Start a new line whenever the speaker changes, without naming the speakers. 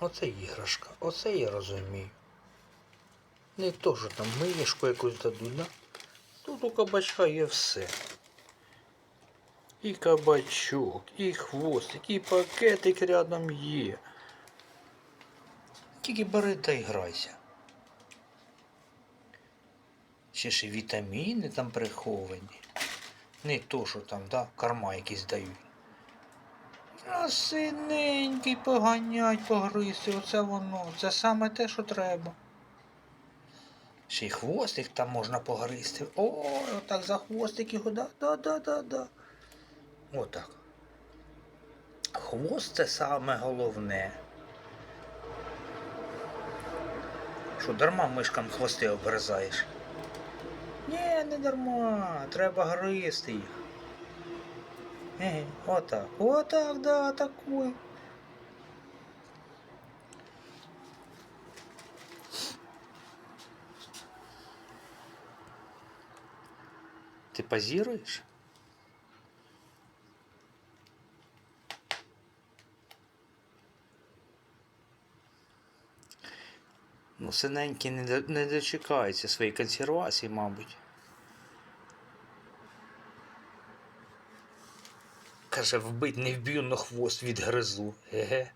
Оце іграшка, оце я розумію. Не то, що там мишку якусь дадуть, да? Тут у кабачка є все. І кабачок, і хвостик, і пакетик рядом є. Тільки бери та й грайся. Ще ж і вітаміни там приховані. Не то, що там, да, карма якісь дають. А синенький поганять, погризти, оце воно. Це саме те, що треба. Ще й хвостик там можна погризти. Ой, отак за хвостик його, да, да, да, да, да. Отак. Хвост це саме головне. Що дарма мишкам хвости обгризаєш? Ні, не дарма, треба гризти їх. Еге, отак, отак, да, атакуй. Ти позируєш? Ну, синенький не, до- не дочекається своєї консервації, мабуть. Каже, вбить не вб'ю, но хвост відгризу. Еге.